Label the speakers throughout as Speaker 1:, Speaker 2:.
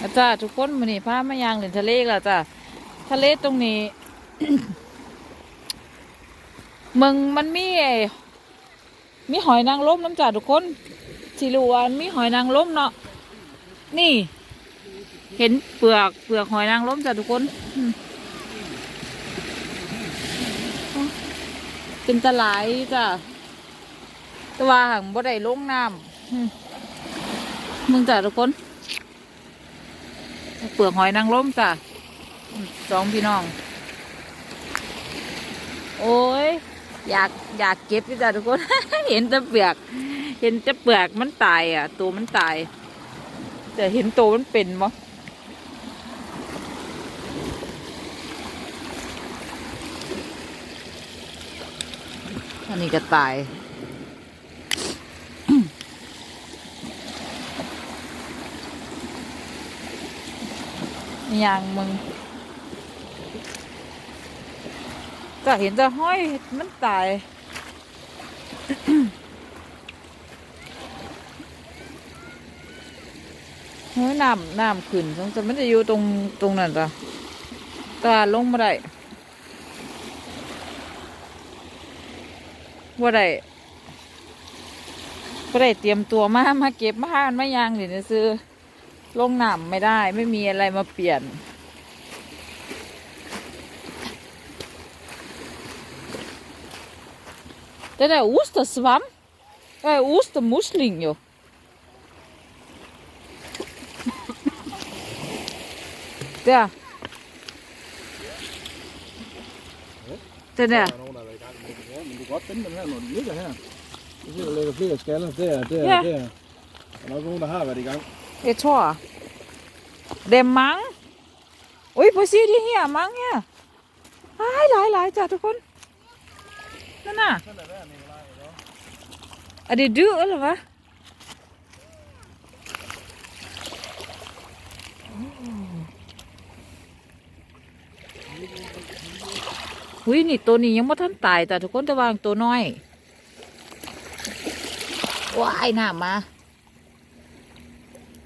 Speaker 1: อาจ้าทุกคนมันนี่พามายังเล่นทะเลแล้วจ้าทะเลตรงนี้เมึงมันมีไอ้มีหอยนางรมน้ำจ้าทุกคนสิรู้ว่ามีหอยนางรมเนาะนี่ เห็นเปลือกเปลือกหอยนางรมจ้าทุกคน เป็นตะไลายจ้าแตัวาหังบ่ได้ลงน้ำมึงจ้าทุกคน เปลือกหอยนางรมจ้ะสองพี่น้อง โอ้ย อยากอยากเก็บจ้ะทุกคน เห็นแต่เปลือก เห็นแต่เปลือกมันตายอะ ตัวมันตาย แต่เห็นตัวมันเป็นมั้อันนี้ก็ตาย อย่างมึง ก็เห็นแต่ห้อยมันตาย เฮ้ยน้ำน้ำขึ้นสงสัยมันจะอยู่ตรงตรงนั้นจ้ะตาลงมาได้ว่าได้ว่าได้เตรียมตัวมา มาเก็บมาหานมายางเดี๋ยวจะซื้อ ลงน้ำไม่ได้ไม่มีอะไรมาเปลี่ยน Den er ostersvam. Det er ostermusling, jo. Der. Den der.
Speaker 2: Der er nogen, der er i gang med det. Ja, men du kan godt finde dem her, når de ligger her. Du ser, der ligger flere skaller der, der,
Speaker 1: Ja.
Speaker 2: der. Der er nok nogen, der har været i gang.
Speaker 1: เอชัวเดมมังอุ้ยพอซีดีเหี้ยมังเนี่ยหลายหลายหลายจ้ะทุกคนนั่นน่ะอะเดดูอะไรวะอุ้ยนี่ตัวนี้ยังไม่ทันตายแต่ทุกคนจะวางตัวน้อยว้ายหน้ามา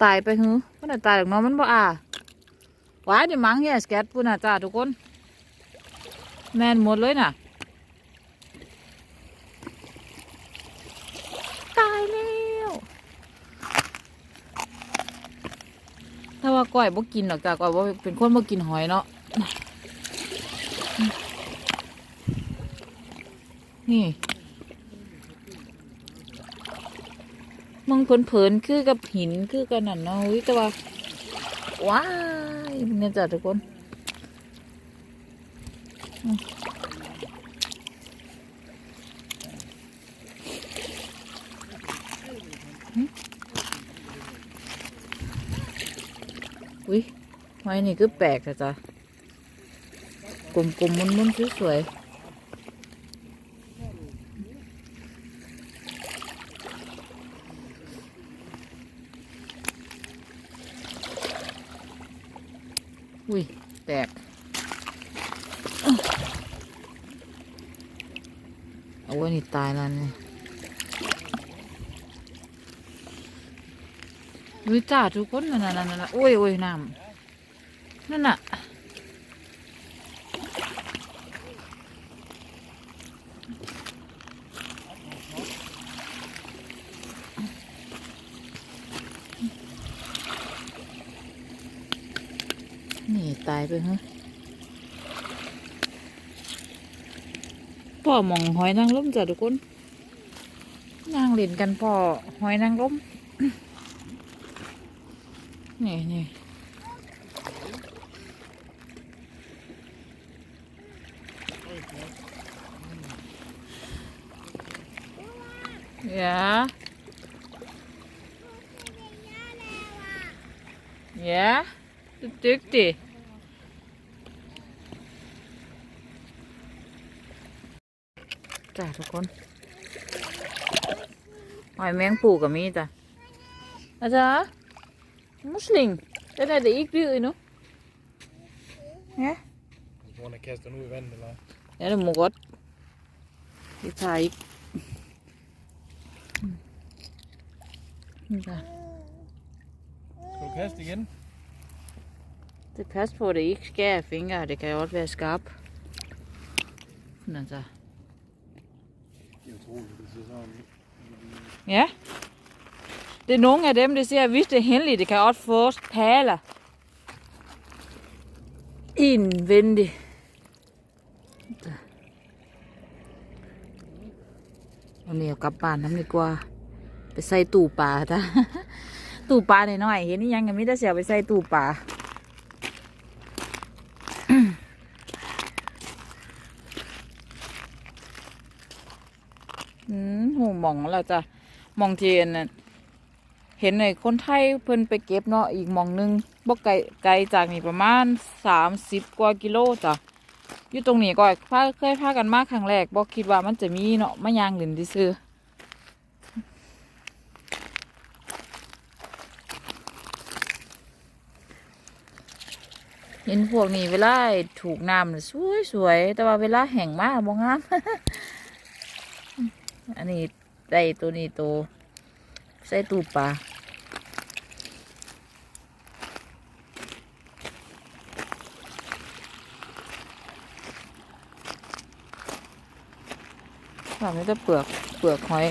Speaker 1: ตายไปหือมันน่ะตายหรอกเนาะมันบ่อ่าว้ายเดี๋ยวมังเฮียสแกตปุ่นน่ะจ้าทุกคน แม่นหมดเลยน่ะ ตายแล้วถ้าว่าก้อยบ่กินหรอกจ้าก้อยบ่เป็นคนบ่กินหอยเนาะ นี่ มึงเผินๆคือกับหินคือกันนั่นเนาะอุ๊ยแต่ว่าว้ายเนี่ยจ้ะทุกคนอืมอุ้ยหอยนี่คือแปลกอะจ้ะกลมๆมุนๆสวยๆ อุ้ย แตก เอาไว้นี่ตายแล้วนี่ดูจ้าทุกคนนั่นน่ะนั่นน่ะโอ้ยโอ้ยน้ำนั่นน่ะนี่ ตายไปฮะพ่อมองหอยนางรมจ้ะทุกคนนางเล่นกันพ่อหอยนางรมนี่นี่ย่าย่าตึกๆดิ จ้าทุกคนหอยแมงปูกับมีจ้ะอาจารย์ Musling. Den er det ikke hvid endnu. Ja.
Speaker 2: Hvis nogen er kastet den ud i vandet, eller
Speaker 1: Ja, det må godt. Vi tager ikke. Mm. Ja.
Speaker 2: Skal du kaste igen?
Speaker 1: Det passer på, at det ikke skærer i fingre. Det kan jo også være skarp. Sådan altså.
Speaker 2: Jeg tror, det ser sådan ud.
Speaker 1: Ja. Det er nogle af dem, der siger, at hvis det er hændeligt, det kan også få paler. Indvendigt. Der. วันนี้เอากลับบ้านน้ำดีกว่า ไปใส่ตู้ปลาจ้ะ ตู้ปลาหน่อยๆเห็นนี่ยังกันไม่ได้เสียไปใส่ตู้ปลา หูหมองแล้วจ้ะมองเทียนเห็นในคนไทยเพิ่นไปเก็บเนาะอีกมองหนึงบ่ไกลไกลจากนี่ประมาณสามสิบกว่ากิโลจ้ะอยู่ตรงนี้ก็พาเคยพากันมาครั้งแรกบ่คิดว่ามันจะมีเนาะมายางเล่นซื่อเห็นพวกนี้เวลาถูกน้ำสวยสวยๆแต่ว่าเวลาแห้งมากบ่งาม อันนี้ได้ตัวนี้ตัวใส่ตู้ปลาแบบนี้จะเปลือกเปลือกหอย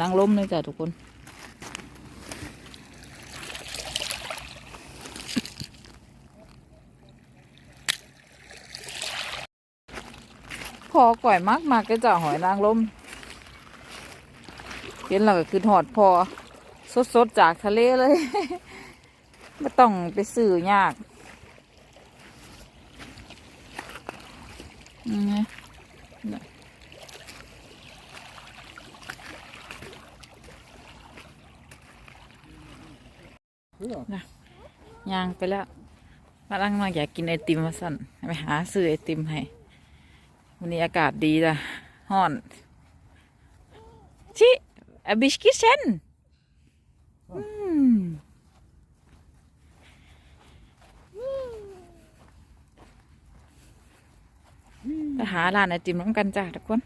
Speaker 1: นางรมเลยจ้ะทุกคนพอก่อยมากมากก็จะหอยนางรม ห็นแล้วก็คือหอดพอ สดๆจากทะเลเลยไม่ต้องไปซื้อยากอืมนะย่างไปแล้วมาลังมาอยากกินไอติมมาสั่นไปหาซื้อไอติมให้ วันนี้อากาศดีจ้ะฮ้อนชิ อบิชกิเชนอืมไปหาร้านไอติมน้ำกันจ้ะทุกคน